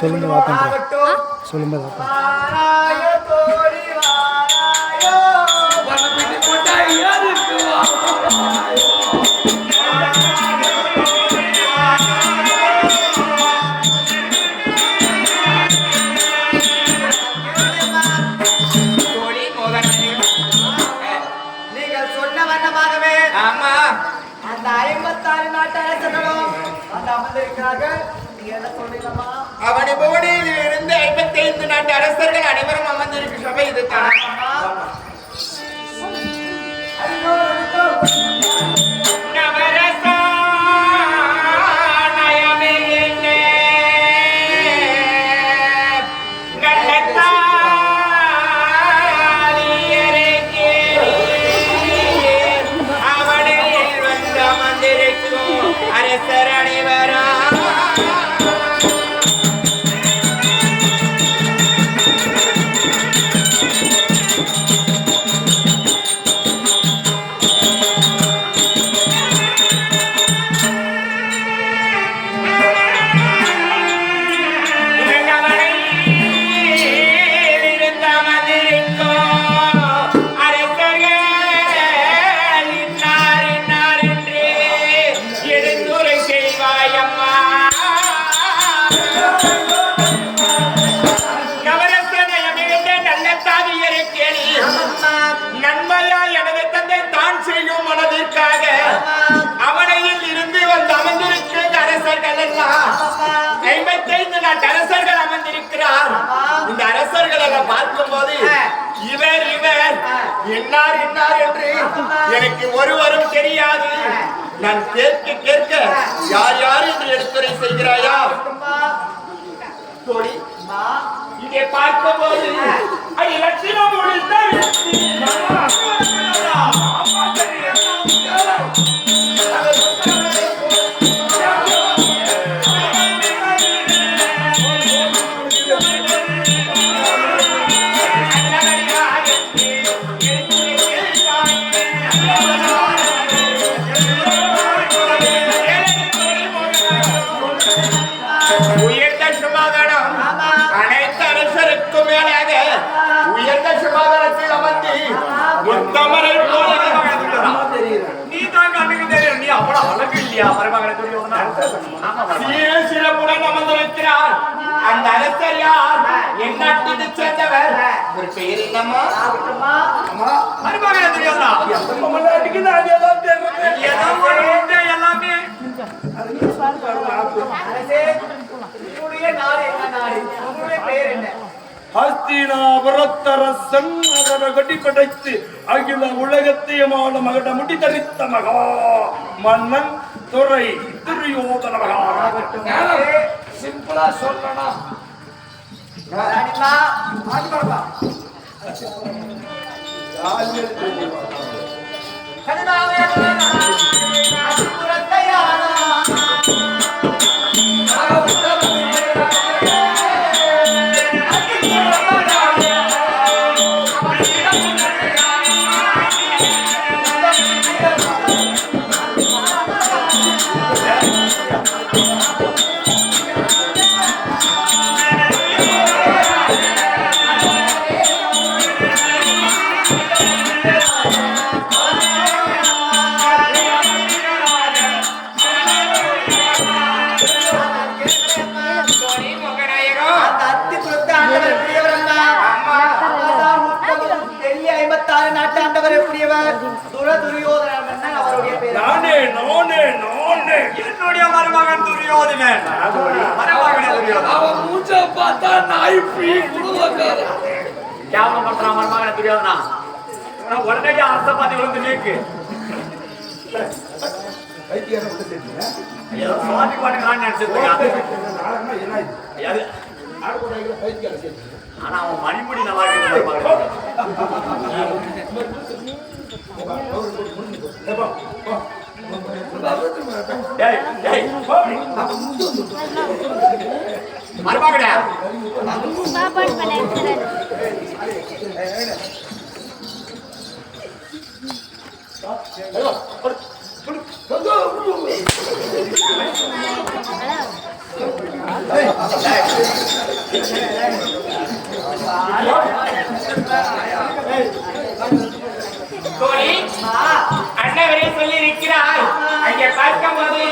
சொல்லுங்க வாத்தன் சொல்லுங்க வாத்தன் அவனை புவனையில் இருந்து ஐம்பத்தி ஐந்து நாட்டு அரசர்கள் அனைவரும் அமர்ந்திருக்கும் சபை இதுதான் ஐம்பத்தைந்து அரசர்கள் அமர்ந்திருக்கிறார். இந்த அரசர்கள் எல்லாம் பார்க்கும்போது இவர் இவர் என்னார் என்னார் என்று எனக்கு ஒருவரும் தெரியாது. நான் கேட்க கேட்க யார் யார் என்று எடுத்துரை செய்கிறாயா? தோழி. இங்கே பார்க்கும்போது அது லட்சணம் முடித்த சிறப்புடன் அமர்ந்திருக்கிறார். அந்த அரசர் யார் என் நாட்டிற்கு சேர்ந்தவர். ஒரு பெயர் எல்லாமே. அரசே உங்களுடைய நாடு என்ன நாடு? உங்களுடைய பெயர் என்ன? ஹஸ்தினாபுரத்தரசன் கட்டி படைத்து அகில உலகத்தையும் ஆள மகட முடி தரித்த மகா மன்னன் துறை துரியோதன மகா சிம்பிளா சொல்லணும் ராணிமா நானே நானே நானே. என்னுடைய மருமகன் துரியோதனன் மருமகனே துரியோதனா. அவன் மூச்ச பார்த்தா நாய் பீ குடும்பக்கார கேவலம் பண்றான் மருமகனை துரியோதனா. உடனே அரச பாத்தி விழுந்து நீக்கு ஏதோ சுவாமி பண்ணுறான்னு நினைச்சிருக்கேன் ஆனா அவன் மணிமுடி நல்லா இருக்கு மருமகன் டேய் பண்ண எடுத்துறேன் அவரே சொல்லி இருக்கிறார் அங்கே பார்க்கும் போது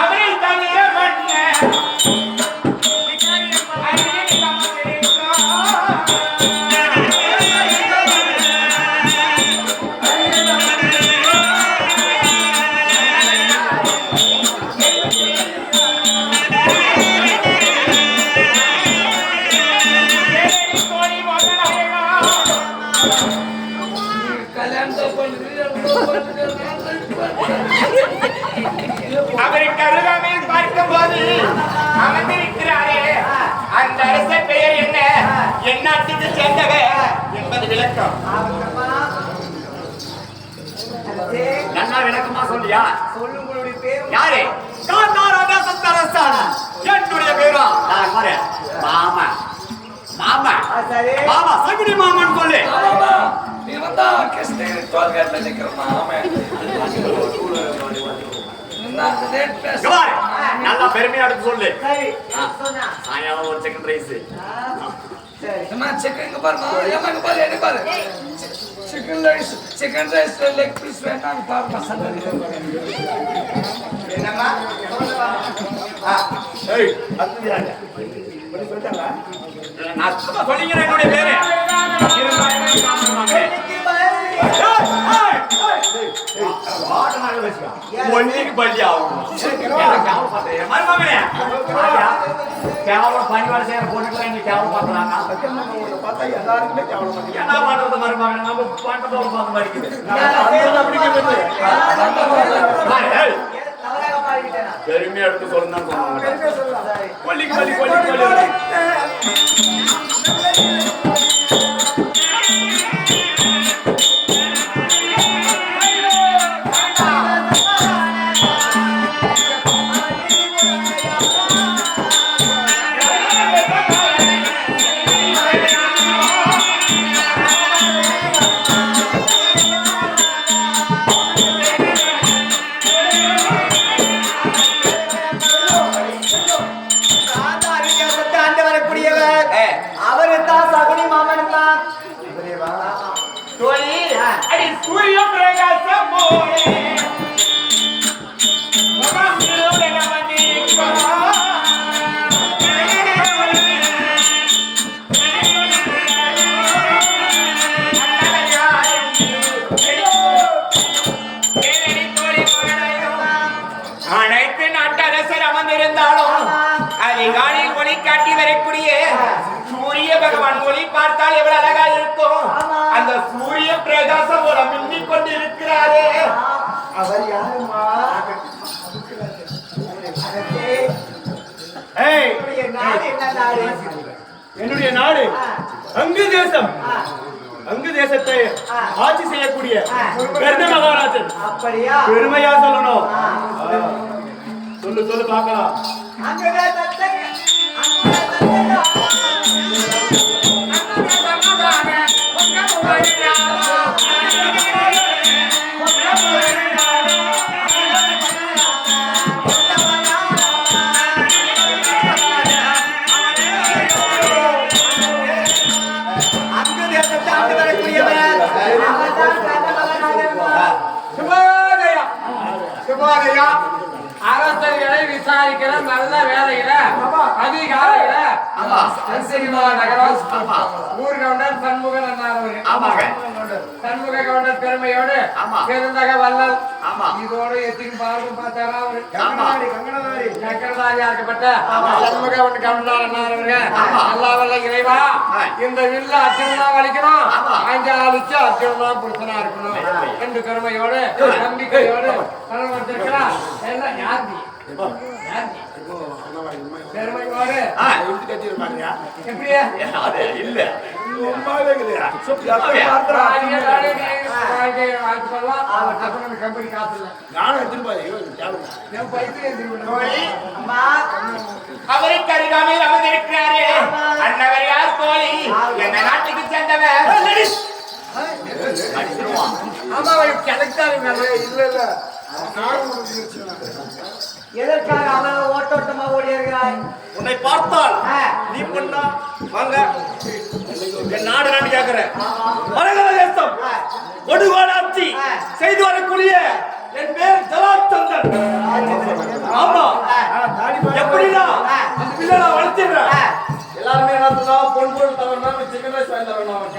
அவர் விளக்கம். நல்லா விளக்கமா சொல்லியா பேர் யாரு? காந்தாராஜா சந்தரசன் என்னுடைய பேரா? நான் பாரு. மாமா. மாமா. மாமா சகுனி மாமன் சொல்லு. நீ வந்தா கிருஷ்ணகிரி டோல்கேட்ல நிக்கிற நல்லா பெருமையா எடுத்து சொல்லு. சரி சொன்னா. சாயங்காலம் ஒரு செகண்ட் ரைஸ் சரி சிக்கன் பாருமா ஏமாங்க பாரு என்ன பாரு chicken rice chicken rice leg piece வேண்டாம் பாரு மசாலா என்னம்மா? சொல்லுவா ஏய் அத்துறாங்க நான் சும்மா சொல்லிக்கிறேன் என்னுடைய பேரு. ஒன்னைக்கு பள்ளி ஆகும் மருமகனே கேவலம் பணிவாடு செய்யற பொண்ணுக்குலாம் இங்க கேவலம் பாக்குறாங்க என்ன பண்றது மருமகனே பண்றது பெருமையா எடுத்து சொன்னாங்க பார்த்தால் எவ்வளவு அழகா இருக்கும். அந்த சூரிய பிரகாசம் ஒரு மின்னிக் கொண்டிருக்கிறாரே. அவர் யாருமா? என்னுடைய நாடு என்ன நாடு? என்னுடைய நாடு அங்கு தேசம் அங்கு தேசத்தை ஆட்சி செய்யக்கூடிய கர்ண மகாராஜன். அப்படியா? பெருமையா சொல்லணும். சொல்லு சொல்லு பார்க்கலாம். சுபோதயம் அரசர்களை விசாரிக்கிற நல்ல வேலையில அதிகாலையில சண்முக கவுண்டர் பெருமையோடு. பெருந்தக வல்லல். இதோடு எத்திக்கு பார்க்கும் பார்த்தாரா அவரு. ஆமா. சக்கரதாரியாக்கப்பட்ட சண்முக கவுண்டர் ஆமா. நல்லா வல்ல இறைவா. இந்த வில்ல அர்ஜுனா வலிக்கணும். அஞ்சு ஆளுச்சு அர்ஜுனா புருஷனா இருக்கணும். என்று பெருமையோடு நம்பிக்கையோடு யார்? யார் நீ? பெருமையோடு இல்ல கம்பெனி காசு இல்ல. என் அவருக்கு அருகாமையில் அமர்ந்திருக்கிறாரே அன்னவர் யார் தோழி எந்த நாட்டுக்கு சேர்ந்தவர் அடிச்சிருவான் ஆமா, அவர் கிடைச்சாரு இல்ல, இல்ல. எதற்காக அவன் ஓட்டோட்டமா ஓடியிருக்கிறாய்? உன்னை பார்த்தால். நீ பொண்ணா? வாங்க. என் நாடு நான் கேட்கிறேன் மரகத தேசம். கொடுகோடாட்சி. செய்து வரக்கூடிய என் பேர் ஜலாச்சந்தன் ஆமா. எப்படின்னா அந்த பிள்ளை வளர்த்திடுறேன். ஆ. எல்லாருமே என்ன சொன்னா பொன் பொருள் தரணும்னா சிக்கன் ரைஸ் வாங்கி தரணும் அவன்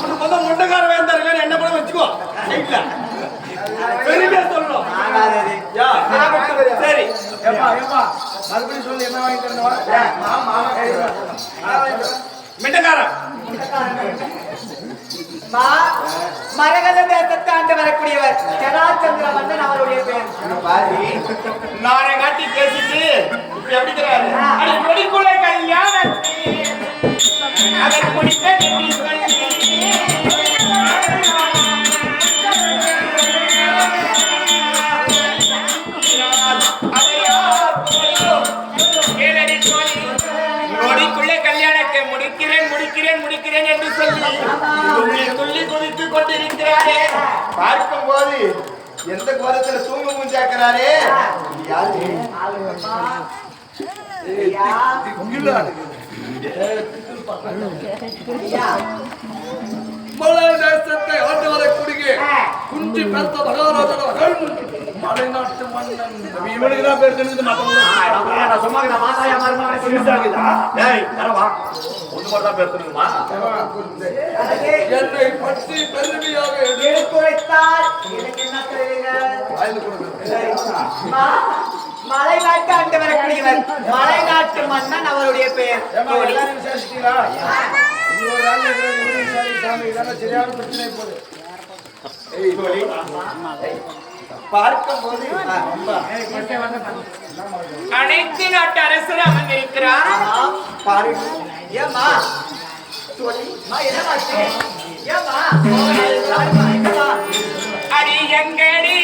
உனக்கு முண்டக்கார வேந்தாருங்க என்ன கூட வச்சுக்கோ. சொல்லணும். சரி மறுபடியும் சொல்லு என்ன வாங்கி தரணும் மிண்டக்காரன். மா மரகத தேசத்தை ஆண்டு வரக்கூடியவர் ஜனாச்சந்திர மன்னன் அவருடைய பெயர். நாரை காட்டி பேசிட்டு எப்படி தெரியாது? கொடிக்குள்ள கல்யாணத்தி அவர் முடித்த துள்ளி குதித்து கொண்டிருக்கிறாரே பார்க்கும்போது எந்த கோலத்துல தூங்க மூஞ்சாக்குறாரே யாரு ஐயா, ஐயா, மலை தேசத்தை ஆண்டு வரக்கூடிய ஆ. குஞ்சி பெருத்த மகாராஜன் அவர்கள் மலைநாட்டு மன்னன். இவனுக்கு தான் பேர் தெரிஞ்சது அது என்னை பற்றி பெருமையாக எடு. எடுத்துரைத்தால் எனக்கு என்ன தெரியுங்கள் மா, மலைநாட்டு ஆண்டு வரக்கூடியவர். மலைநாட்டு மன்னன் அவருடைய பெயர் தோழி. பார்க்கும்போது அனைத்து நாட்டு அரசர் அமர்ந்திருக்கிறார் பாருங்க. ஏம்மா தோழி, மா, என்னமாச்சு? ஏம்மா? யாரும்மா, என்னம்மா? அடி எங்கடி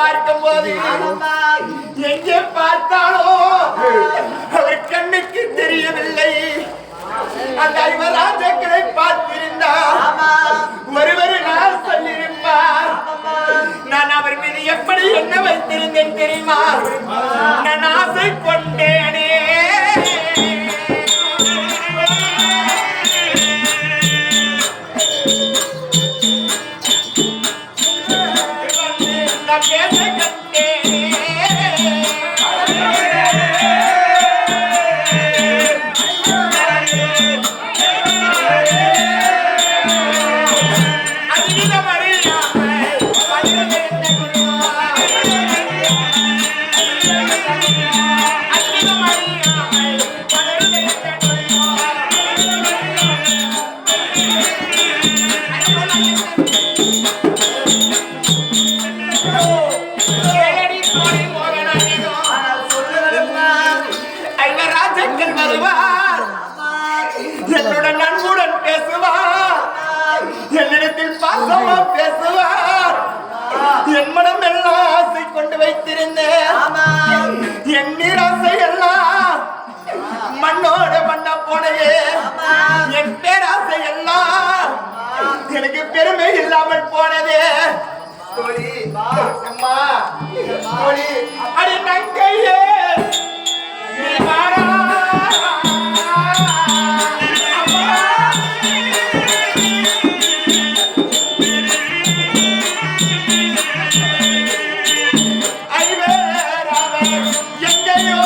பார்க்கும் போது. எங்கே பார்த்தாலும் அவர் கண்ணுக்கு தெரியவில்லை. அந்த ஐவராஜக்களை பார்த்திருந்தார். ஒருவர் நான் சொல்லியிருப்பார். நான் அவர் மீது எப்படி என்ன வைத்திருந்தேன் தெரியுமா? நான் ஆசை கொண்டேனே. தோழி அடி நங்கையே நீ வாரா ஐவேராவன் எங்கேயோ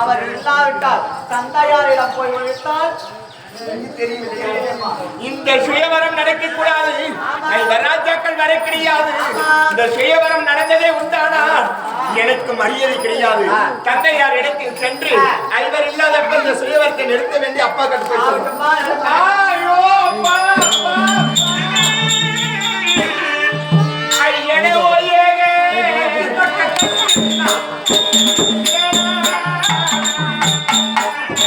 அவர் இல்லாவிட்டால் தந்தையாரிடம் போய் தெரியவில்லையே இந்த சுயவரம் நடக்கக்கூடாது. இந்த ராஜாக்கள் வர கிடையாது இந்த சுயவரம் நடந்ததே உண்டானால் எனக்கு மரியாதை கிடையாது. தந்தையார் இடத்தில் சென்று ஐவர் இல்லாதப்ப இந்த சுயவரத்தை நிறுத்த வேண்டிய அப்பா கட்டு போய் சொல்லுங்க. ஐயோ, அப்பா, அப்பா. ஐயனே, ஓயேனே.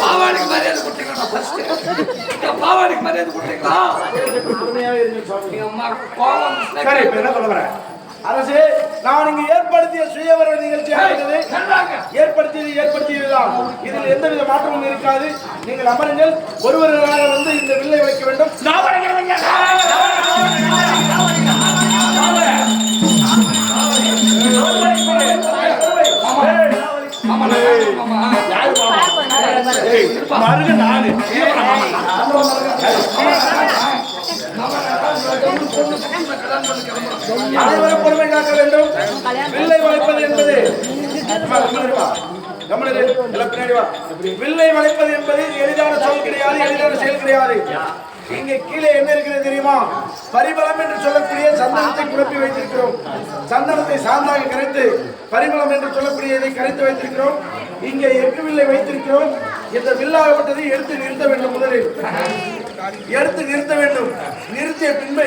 பாவானுக்கு மரியாதை கொடுத்தீங்களா first? என் பாவானுக்கு மரியாதை கொடுத்தீங்களா? அம்மாவுக்கு கோபம் வந்துச்சுன்னா சரி இப்ப என்ன சொல்ல வரேன் அரசே நான் இங்கு ஏற்படுத்திய சுயவர நிகழ்ச்சி ஆகிறது சொல்றாங்க. ஏற்படுத்தியது ஏற்படுத்தியதுதான். இதில் எந்தவித மாற்றமும் இருக்காது. நீங்கள் அமருங்கள். ஒருவராக வந்து இந்த வில்லை வைக்க வேண்டும். மருக அனைவரும் பொறுமை காக்க வேண்டும் வில்லை வளைப்பது என்பது பின்னாடி வா. வில்லை வளைப்பது என்பது எளிதான சொல் கிடையாது எளிதான செயல் கிடையாது இங்கே கீழே என்ன இருக்கிறது தெரியுமா? பரிமளம் என்று சொல்லக்கூடிய சந்தனத்தை குழப்பி வைத்திருக்கிறோம். சந்தனத்தை சாந்தாக கரைத்து பரிமளம் என்று சொல்லக்கூடியதை கரைத்து வைத்திருக்கிறோம். இங்கே எட்டு வில்லை வைத்திருக்கிறோம். இந்த வில்லாகப்பட்டதை எடுத்து நிறுத்த வேண்டும் முதலில். எடுத்து நிறுத்த வேண்டும். நிறுத்திய பின்பு